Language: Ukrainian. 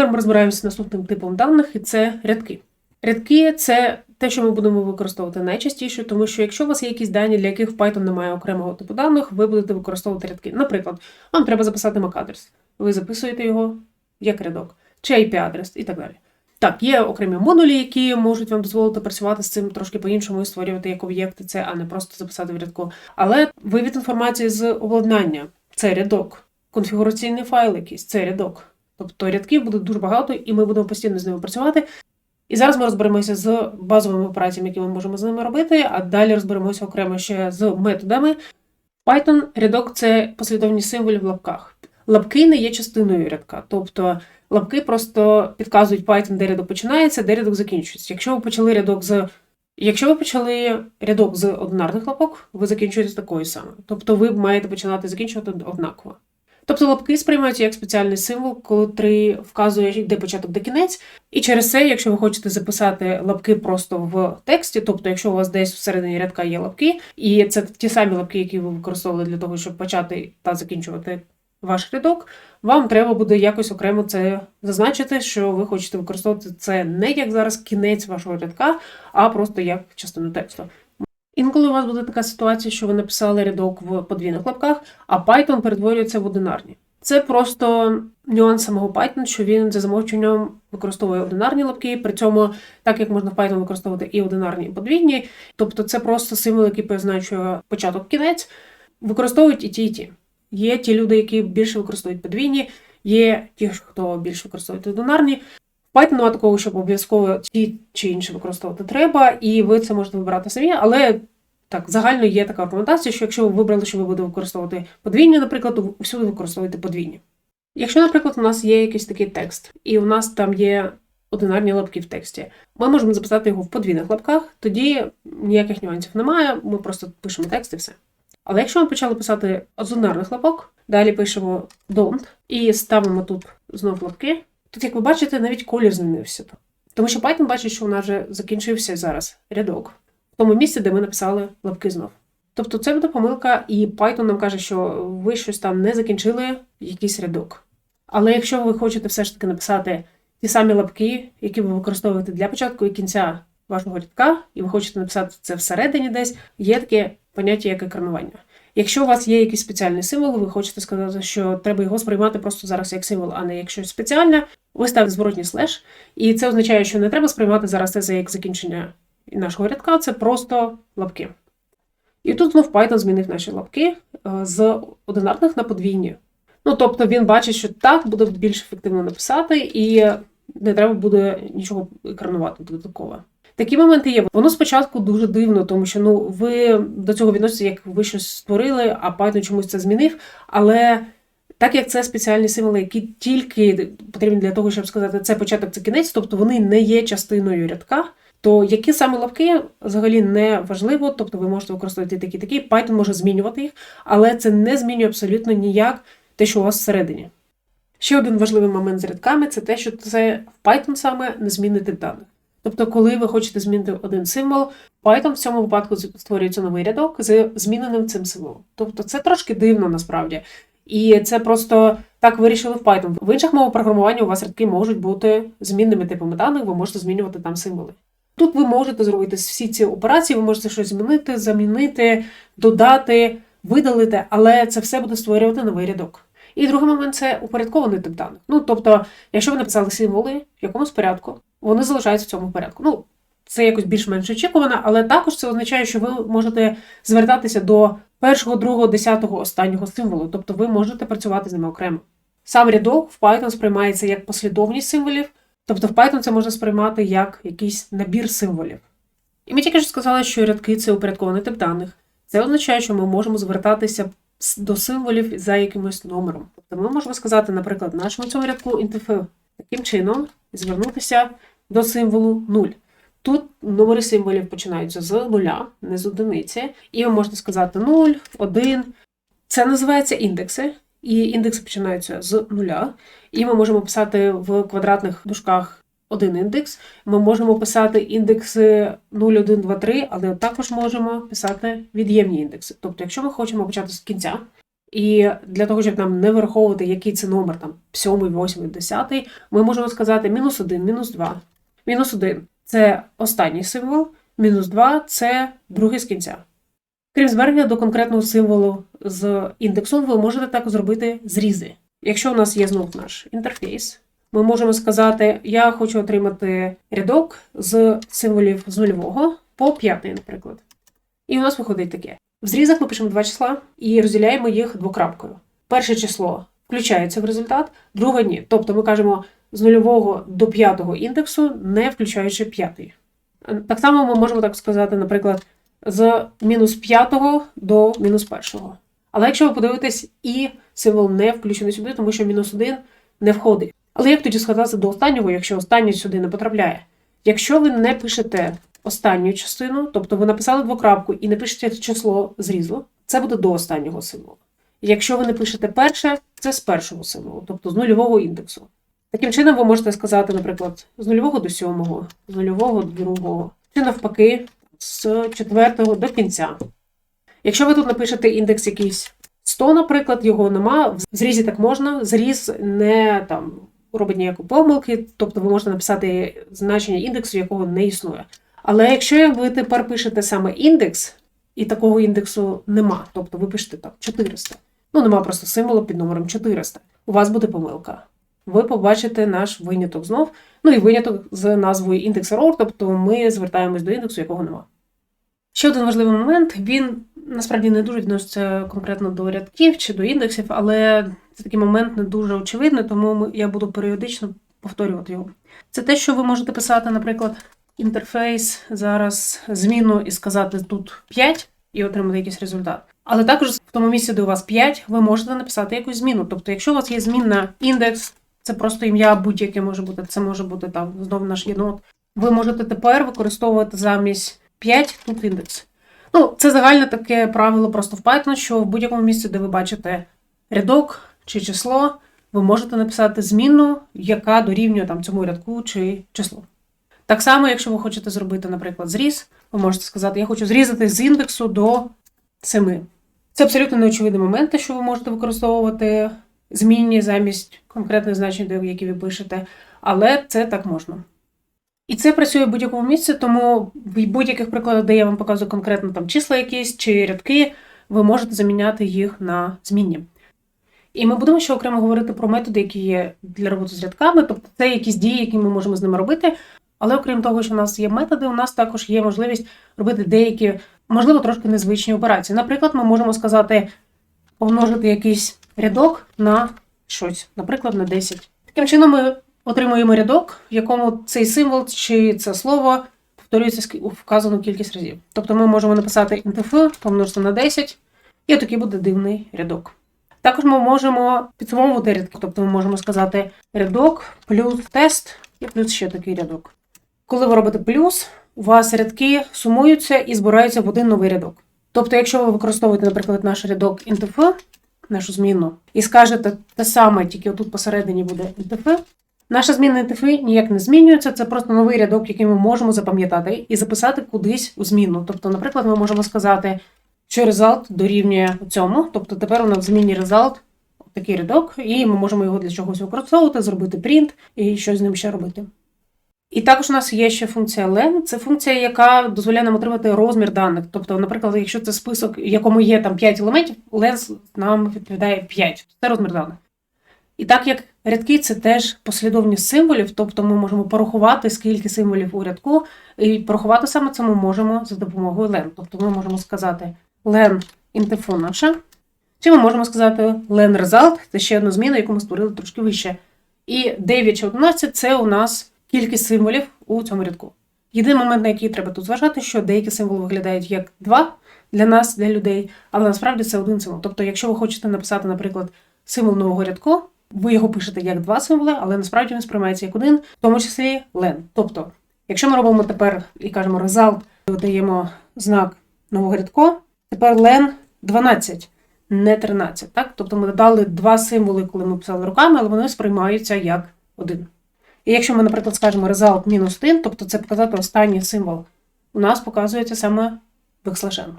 Тепер ми розбираємося з наступним типом даних, і це рядки. Рядки це те, що ми будемо використовувати найчастіше, тому що якщо у вас є якісь дані, для яких в Python немає окремого типу даних, ви будете використовувати рядки. Наприклад, вам треба записати MAC-адрес. Ви записуєте його як рядок, чи IP-адрес і так далі. Так, є окремі модулі, які можуть вам дозволити працювати з цим трошки по-іншому і створювати як об'єкти це, а не просто записати в рядку. Але вивід інформації з обладнання це рядок, конфігураційний файл якийсь це рядок. Тобто рядків буде дуже багато, і ми будемо постійно з ними працювати. І зараз ми розберемося з базовими операціями, які ми можемо з ними робити, а далі розберемося окремо ще з методами. Python рядок це послідовність символів в лапках. Лапки не є частиною рядка, тобто лапки просто підказують Python, де рядок починається, де рядок закінчується. Якщо ви почали рядок з Якщо ви почали рядок з одинарних лапок, ви закінчуєте такою самою. Тобто ви маєте починати закінчувати однаково. Тобто лапки сприймаються як спеціальний символ, котрий вказує, де початок, де кінець. І через це, якщо ви хочете записати лапки просто в тексті, тобто, якщо у вас десь всередині рядка є лапки, і це ті самі лапки, які ви використовували для того, щоб почати та закінчувати ваш рядок, вам треба буде якось окремо це зазначити, що ви хочете використовувати це не як зараз кінець вашого рядка, а просто як частину тексту. Інколи у вас буде така ситуація, що ви написали рядок в подвійних лапках, а Python перетворюється в одинарні. Це просто нюанс самого Python, що він за замовчуванням використовує одинарні лапки, при цьому, так як можна в Python використовувати і одинарні, і подвійні, тобто це просто символ, який позначує початок кінець, використовують і ті, і ті. Є ті люди, які більше використовують подвійні, є ті, хто більше використовують одинарні. Python такого, щоб обов'язково ті чи інші використовувати треба, і ви це можете вибирати самі, але так, загально є така рекомендація, що якщо ви вибрали, що ви будете використовувати подвійні, наприклад, то всюди використовуйте подвійні. Якщо, наприклад, у нас є якийсь такий текст, і у нас там є одинарні лапки в тексті, ми можемо записати його в подвійних лапках, тоді ніяких нюансів немає, ми просто пишемо текст і все. Але якщо ми почали писати з одинарних лапок, далі пишемо don't і ставимо тут знов лапки, тут, як ви бачите, навіть колір змінився. Тому що Python бачить, що у нас вже закінчився зараз рядок тому місці, де ми написали лапки знов. Тобто це буде помилка, і Python нам каже, що ви щось там не закінчили якийсь рядок. Але якщо ви хочете все ж таки написати ті самі лапки, які ви використовуєте для початку і кінця вашого рядка, і ви хочете написати це всередині десь, є таке поняття як екранування. Якщо у вас є якийсь спеціальний символ, ви хочете сказати, що треба його сприймати просто зараз як символ, а не як щось спеціальне, ви ставите зворотній слеш, і це означає, що не треба сприймати зараз це як закінчення нашого рядка, це просто лапки. І тут знов Python змінив наші лапки е, з одинарних на подвійні. Ну, тобто він бачить, що так буде більш ефективно написати, і не треба буде нічого екранувати додатково. Такі моменти є. Воно спочатку дуже дивно, тому що ну ви до цього відносите, як ви щось створили, а Python чомусь це змінив. Але так як це спеціальні символи, які тільки потрібні для того, щоб сказати, це початок, це кінець, тобто вони не є частиною рядка. То які саме лавки взагалі не важливо, тобто ви можете використовувати такі такі, Python може змінювати їх, але це не змінює абсолютно ніяк те, що у вас всередині. Ще один важливий момент з рядками це те, що це в Python саме не змінити даних. Тобто, коли ви хочете змінити один символ, Python в цьому випадку створюється новий рядок з зміненим цим символом. Тобто це трошки дивно насправді. І це просто так вирішили в Python. В інших мовах програмування у вас рядки можуть бути змінними типами даних, ви можете змінювати там символи. Тут ви можете зробити всі ці операції, ви можете щось змінити, замінити, додати, видалити, але це все буде створювати новий рядок. І другий момент це упорядкований тип даних. Ну, тобто, якщо ви написали символи в якомусь порядку, вони залишаються в цьому порядку. Ну, це якось більш-менш очікувано, але також це означає, що ви можете звертатися до першого, другого, десятого, останнього символу, тобто ви можете працювати з ними окремо. Сам рядок в Python сприймається як послідовність символів, тобто в Python це можна сприймати як якийсь набір символів. І ми тільки що сказали, що рядки це упорядкований тип даних. Це означає, що ми можемо звертатися до символів за якимось номером. Тобто ми можемо сказати, наприклад, в нашому цьому рядку інтф таким чином звернутися до символу 0. Тут номери символів починаються з нуля, не з одиниці. І ви можете сказати 0, 1. Це називається індекси. І індекси починаються з нуля. І ми можемо писати в квадратних дужках один індекс. Ми можемо писати індекси 0, 1, 2, 3, але також можемо писати від'ємні індекси. Тобто, якщо ми хочемо почати з кінця, І для того, щоб нам не враховувати, який це номер, там 7, 8, 10, ми можемо сказати мінус 1, мінус 2. Мінус 1 це останній символ, мінус 2 це другий з кінця. Крім звернення до конкретного символу з індексом, ви можете також зробити зрізи. Якщо у нас є знов наш інтерфейс, ми можемо сказати: Я хочу отримати рядок з символів з нульового по п'ятий, наприклад. І у нас виходить таке. В зрізах ми пишемо два числа і розділяємо їх двокрапкою. Перше число включається в результат, друге ні. Тобто ми кажемо з нульового до п'ятого індексу, не включаючи п'ятий. Так само ми можемо так сказати, наприклад, з мінус п'ятого до мінус першого. Але якщо ви подивитесь, і символ не включений сюди, тому що мінус один не входить. Але як тоді сказати до останнього, якщо останній сюди не потрапляє? Якщо ви не пишете останню частину, тобто ви написали двокрапку і не пишете число зрізу, це буде до останнього символу. Якщо ви не пишете перше, це з першого символу, тобто з нульового індексу. Таким чином, ви можете сказати, наприклад, з нульового до сьомого, з нульового до другого, чи навпаки, з четвертого до кінця. Якщо ви тут напишете індекс якийсь 100, наприклад, його нема, в зрізі так можна, зріз не там робить ніякі помилки, тобто ви можете написати значення індексу, якого не існує. Але якщо ви тепер пишете саме індекс, і такого індексу нема, тобто ви пишете там 400, ну нема просто символу під номером 400, у вас буде помилка. Ви побачите наш виняток знов, ну і виняток з назвою індекс-error, тобто ми звертаємось до індексу, якого нема. Ще один важливий момент, він насправді не дуже відноситься конкретно до рядків чи до індексів, але це такий момент не дуже очевидний, тому я буду періодично повторювати його. Це те, що ви можете писати, наприклад, інтерфейс зараз зміну і сказати тут 5 і отримати якийсь результат. Але також в тому місці, де у вас 5, ви можете написати якусь зміну. Тобто, якщо у вас є змінна індекс, це просто ім'я будь-яке може бути, це може бути там знову наш єнот. Ви можете тепер використовувати замість 5 тут індекс. Ну, це загальне таке правило просто в Python, що в будь-якому місці, де ви бачите рядок чи число, ви можете написати змінну, яка дорівнює там цьому рядку чи числу. Так само, якщо ви хочете зробити, наприклад, зріз, ви можете сказати, я хочу зрізати з індексу до 7. Це абсолютно неочевидний момент, що ви можете використовувати змінні замість конкретних значень, які ви пишете, але це так можна. І це працює в будь-якому місці, тому в будь-яких прикладах, де я вам показую конкретно там числа якісь чи рядки, ви можете заміняти їх на змінні. І ми будемо ще окремо говорити про методи, які є для роботи з рядками, тобто це якісь дії, які ми можемо з ними робити. Але окрім того, що у нас є методи, у нас також є можливість робити деякі, можливо, трошки незвичні операції. Наприклад, ми можемо сказати, помножити якийсь рядок на щось, наприклад, на 10. Таким чином, ми отримуємо рядок, в якому цей символ чи це слово повторюється вказану кількість разів. Тобто ми можемо написати intf помножити на 10, і отакий буде дивний рядок. Також ми можемо підсумовувати рядки, тобто ми можемо сказати рядок плюс тест і плюс ще такий рядок. Коли ви робите плюс, у вас рядки сумуються і збираються в один новий рядок. Тобто, якщо ви використовуєте, наприклад, наш рядок intf, нашу зміну, і скажете те саме, тільки отут посередині буде intf, наша зміна intf ніяк не змінюється, це просто новий рядок, який ми можемо запам'ятати і записати кудись у зміну. Тобто, наприклад, ми можемо сказати, що result дорівнює цьому, тобто тепер у нас в зміні result такий рядок, і ми можемо його для чогось використовувати, зробити принт і щось з ним ще робити. І також у нас є ще функція len. Це функція, яка дозволяє нам отримати розмір даних. Тобто, наприклад, якщо це список, в якому є там 5 елементів, len нам відповідає 5. Це розмір даних. І так як рядки це теж послідовність символів, тобто ми можемо порахувати, скільки символів у рядку, і порахувати саме це ми можемо за допомогою len. Тобто ми можемо сказати len інтефо наша, чи ми можемо сказати len result, це ще одна зміна, яку ми створили трошки вище. І 9 чи 11 це у нас кількість символів у цьому рядку. Єдиний момент, на який треба тут зважати, що деякі символи виглядають як два для нас, для людей, але насправді це один символ. Тобто, якщо ви хочете написати, наприклад, символ нового рядку, ви його пишете як два символи, але насправді він сприймається як один, в тому числі len. Тобто, якщо ми робимо тепер і кажемо result, додаємо знак нового рядку, тепер len 12, не 13. Так? Тобто ми додали два символи, коли ми писали руками, але вони сприймаються як один. І якщо ми, наприклад, скажемо result мінус 1, тобто це показати останній символ, у нас показується саме бекслешен.